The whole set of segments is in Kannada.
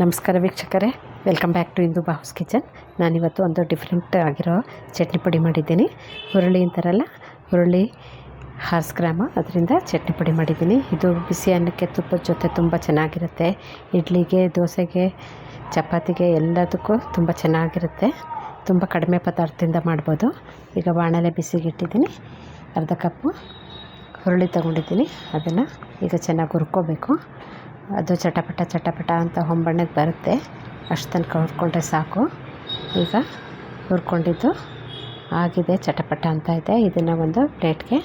ನಮಸ್ಕಾರ ವೀಕ್ಷಕರೇ. ವೆಲ್ಕಮ್ ಬ್ಯಾಕ್ ಟು ಇಂದು ಬಾಹುಸ್ ಕಿಚನ್ ನಾನಿವತ್ತು ಒಂದು ಡಿಫ್ರೆಂಟ್ ಆಗಿರೋ ಚಟ್ನಿ ಪುಡಿ ಮಾಡಿದ್ದೀನಿ. ಹುರುಳಿ ಅಂತಾರಲ್ಲ, ಹುರುಳಿ ಹಾರ್ಸ್ ಗ್ರಾಮ. ಅದರಿಂದ ಚಟ್ನಿ ಪುಡಿ ಮಾಡಿದ್ದೀನಿ. ಇದು ಬಿಸಿ ಅನ್ನಕ್ಕೆ ತುಪ್ಪದ ಜೊತೆ ತುಂಬ ಚೆನ್ನಾಗಿರುತ್ತೆ. ಇಡ್ಲಿಗೆ, ದೋಸೆಗೆ, ಚಪಾತಿಗೆ ಎಲ್ಲದಕ್ಕೂ ತುಂಬ ಚೆನ್ನಾಗಿರುತ್ತೆ. ತುಂಬ ಕಡಿಮೆ ಪದಾರ್ಥದಿಂದ ಮಾಡ್ಬೋದು. ಈಗ ಬಾಣಲೆ ಬಿಸಿಗೆ ಇಟ್ಟಿದ್ದೀನಿ ಅರ್ಧ ಕಪ್ಪು. ಹುರುಳಿ ತೊಗೊಂಡಿದ್ದೀನಿ. ಅದನ್ನು ಈಗ ಚೆನ್ನಾಗಿ ಹುರ್ಕೋಬೇಕು. ಅದು ಚಟಪಟ ಚಟಪಟ ಅಂತ ಹೊಂಬಣ್ಣಕ್ಕೆ ಬರುತ್ತೆ. ಅಷ್ಟು ತನಕ ಹುರ್ಕೊಂಡ್ರೆ ಸಾಕು. ಈಗ ಹುರ್ಕೊಂಡಿದ್ದು ಆಗಿದೆ, ಚಟಪಟ ಅಂತ ಇದೆ. ಇದನ್ನು ಒಂದು ಪ್ಲೇಟ್ಗೆ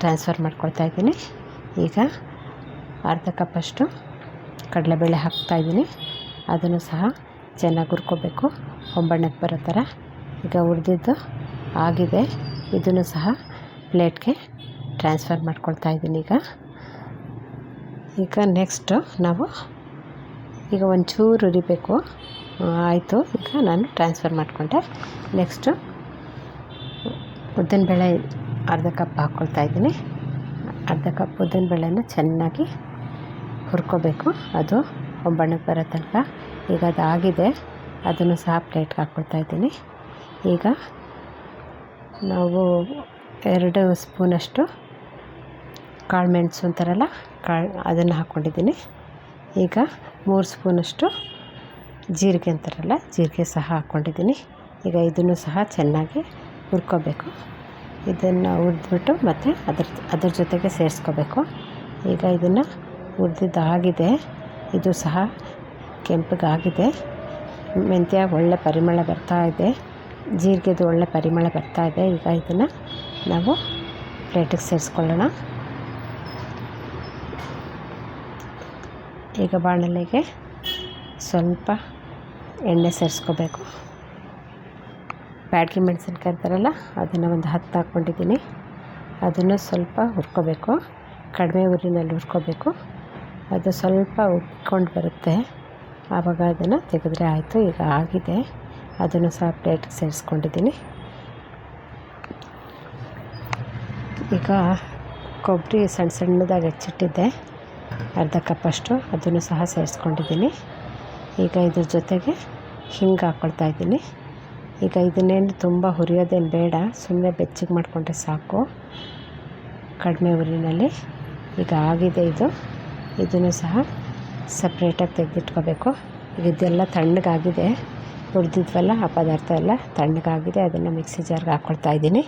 ಟ್ರಾನ್ಸ್ಫರ್ ಮಾಡ್ಕೊಳ್ತಾ ಇದ್ದೀನಿ. ಈಗ ಅರ್ಧ ಕಪ್ಪಷ್ಟು ಕಡಲೆಬೇಳೆ ಹಾಕ್ತಾಯಿದ್ದೀನಿ ಅದನ್ನು ಸಹ ಚೆನ್ನಾಗಿ ಹುರ್ಕೋಬೇಕು. ಹೊಂಬಣ್ಣಕ್ಕೆ ಬರೋ ಥರ. ಈಗ ಹುರಿದಿದ್ದು ಆಗಿದೆ. ಇದನ್ನು ಸಹ ಪ್ಲೇಟ್ಗೆ ಟ್ರಾನ್ಸ್ಫರ್ ಮಾಡ್ಕೊಳ್ತಾ ಇದ್ದೀನಿ ಈಗ. ಈಗ ನೆಕ್ಸ್ಟು ನಾವು ಈಗ ಒಂಚೂರು ಉರಿಬೇಕು. ಆಯಿತು. ಈಗ ನಾನು ಟ್ರಾನ್ಸ್ಫರ್ ಮಾಡಿಕೊಂಡೆ. ನೆಕ್ಸ್ಟು ಉದ್ದಿನಬೇಳೆ ಅರ್ಧ ಕಪ್ ಹಾಕ್ಕೊಳ್ತಾ ಇದ್ದೀನಿ. ಅರ್ಧ ಕಪ್ ಉದ್ದಿನಬೇಳೆನ ಚೆನ್ನಾಗಿ ಹುರ್ಕೋಬೇಕು. ಅದು ಒಂಬಣ್ಣಕ್ಕೆ ಬರೋ ತನಕ. ಈಗ ಅದು ಆಗಿದೆ ಅದನ್ನು ಸಹ ಪ್ಲೇಟ್ಗೆ ಹಾಕ್ಕೊಳ್ತಾ ಇದ್ದೀನಿ. ಈಗ ನಾವು ಎರಡು ಸ್ಪೂನಷ್ಟು ಕಾಳು ಮೆಣಸು ಅಂತಾರಲ್ಲ, ಕಾಳು ಅದನ್ನು ಹಾಕ್ಕೊಂಡಿದ್ದೀನಿ ಈಗ ಮೂರು ಸ್ಪೂನಷ್ಟು ಜೀರಿಗೆ ಅಂತಾರಲ್ಲ, ಜೀರಿಗೆ ಸಹ ಹಾಕ್ಕೊಂಡಿದ್ದೀನಿ ಈಗ ಇದನ್ನು ಸಹ ಚೆನ್ನಾಗಿ ಹುರ್ಕೋಬೇಕು. ಇದನ್ನು ಹುರಿದ್ಬಿಟ್ಟು ಮತ್ತು ಅದ್ರ ಅದ್ರ ಜೊತೆಗೆ ಸೇರಿಸ್ಕೋಬೇಕು. ಈಗ ಇದನ್ನು ಹುರಿದಿದ್ದಾಗಿದೆ, ಇದು ಸಹ ಕೆಂಪಗಾಗಿದೆ. ಮೆಂತ್ಯ ಒಳ್ಳೆ ಪರಿಮಳ ಬರ್ತಾ ಇದೆ, ಜೀರಿಗೆದು ಒಳ್ಳೆ ಪರಿಮಳ ಬರ್ತಾ ಇದೆ. ಈಗ ಇದನ್ನು ನಾವು ಪ್ಲೇಟಿಗೆ ಸೇರಿಸ್ಕೊಳ್ಳೋಣ. ಈಗ ಬಾಣಲೆಗೆ ಸ್ವಲ್ಪ ಎಣ್ಣೆ ಸೇರಿಸ್ಕೋಬೇಕು. ಬ್ಯಾಡಗಿ ಮೆಣಸಿನ್ಕಾಯಿ ಅಂತಾರಲ್ಲ, ಅದನ್ನು ಒಂದು ಹತ್ತು ಹಾಕ್ಕೊಂಡಿದ್ದೀನಿ. ಅದನ್ನು ಸ್ವಲ್ಪ ಹುರ್ಕೋಬೇಕು. ಕಡಿಮೆ ಉರಿನಲ್ಲಿ ಹುರ್ಕೋಬೇಕು. ಅದು ಸ್ವಲ್ಪ ಉಕ್ಕೊಂಡು ಬರುತ್ತೆ. ಆವಾಗ ಅದನ್ನು ತೆಗೆದ್ರೆ ಆಯಿತು, ಈಗ ಆಗಿದೆ. ಅದನ್ನು ಸಹ ಪ್ಲೇಟಿಗೆ ಸೇರಿಸ್ಕೊಂಡಿದ್ದೀನಿ. ಈಗ ಕೊಬ್ಬರಿ ಸಣ್ಣ ಸಣ್ಣದಾಗಿ ಹೆಚ್ಚಿಟ್ಟಿದ್ದೆ. ಅರ್ಧ ಕಪ್ಪಷ್ಟು ಅದನ್ನು ಸಹ ಸೇರಿಸ್ಕೊಂಡಿದ್ದೀನಿ. ಈಗ ಇದ್ರ ಜೊತೆಗೆ ಹಿಂಗೆ ಹಾಕ್ಕೊಳ್ತಾ ಇದ್ದೀನಿ. ಈಗ ಇದನ್ನೇನು ತುಂಬ ಹುರಿಯೋದೇನು ಬೇಡ ಸುಮ್ಮನೆ ಬೆಚ್ಚಗೆ ಮಾಡಿಕೊಂಡ್ರೆ ಸಾಕು. ಕಡಿಮೆ ಉರಿನಲ್ಲಿ ಈಗ ಆಗಿದೆ ಇದು. ಇದನ್ನು ಸಹ ಸಪ್ರೇಟಾಗಿ ತೆಗೆದಿಟ್ಕೋಬೇಕು. ಈಗ ಇದೆಲ್ಲ ತಣ್ಣಗಾಗಿದೆ. ಹುರಿದಿದ್ವಲ್ಲ ಆ ಪದಾರ್ಥ ಎಲ್ಲ ತಣ್ಣಗಾಗಿದೆ. ಅದನ್ನು ಮಿಕ್ಸಿ ಜಾರ್ಗೆ ಹಾಕ್ಕೊಳ್ತಾ ಇದ್ದೀನಿ.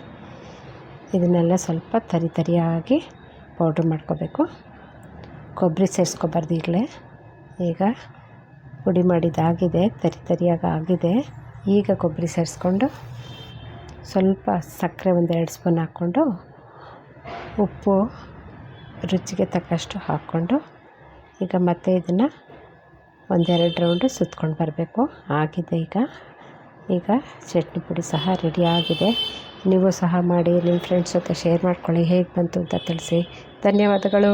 ಇದನ್ನೆಲ್ಲ ಸ್ವಲ್ಪ ತರಿ ತರಿಯಾಗಿ ಪೌಡ್ರ್ ಮಾಡ್ಕೋಬೇಕು. ಕೊಬ್ಬರಿ ಸೇರಿಸ್ಕೊಬಾರ್ದು ಈಗಲೇ ಈಗ ಪುಡಿ ಮಾಡಿದ್ದಾಗಿದೆ ತರಿ ತರಿಯಾಗಿ ಆಗಿದೆ. ಈಗ ಕೊಬ್ಬರಿ ಸೇರಿಸ್ಕೊಂಡು ಸ್ವಲ್ಪ ಸಕ್ಕರೆ ಒಂದೆರಡು ಸ್ಪೂನ್ ಹಾಕ್ಕೊಂಡು ಉಪ್ಪು ರುಚಿಗೆ ತಕ್ಕಷ್ಟು ಹಾಕ್ಕೊಂಡು ಈಗ ಮತ್ತೆ ಇದನ್ನು ಒಂದೆರಡು ರೌಂಡು ಸುತ್ಕೊಂಡು ಬರಬೇಕು. ಆಗಿದೆ ಈಗ. ಈಗ ಚಟ್ನಿ ಪುಡಿ ಸಹ ರೆಡಿ ಆಗಿದೆ. ನೀವು ಸಹ ಮಾಡಿ, ನಿಮ್ಮ ಫ್ರೆಂಡ್ಸ್ ಜೊತೆ ಶೇರ್ ಮಾಡ್ಕೊಳ್ಳಿ. ಹೇಗೆ ಬಂತು ಅಂತ ತಿಳಿಸಿ. ಧನ್ಯವಾದಗಳು.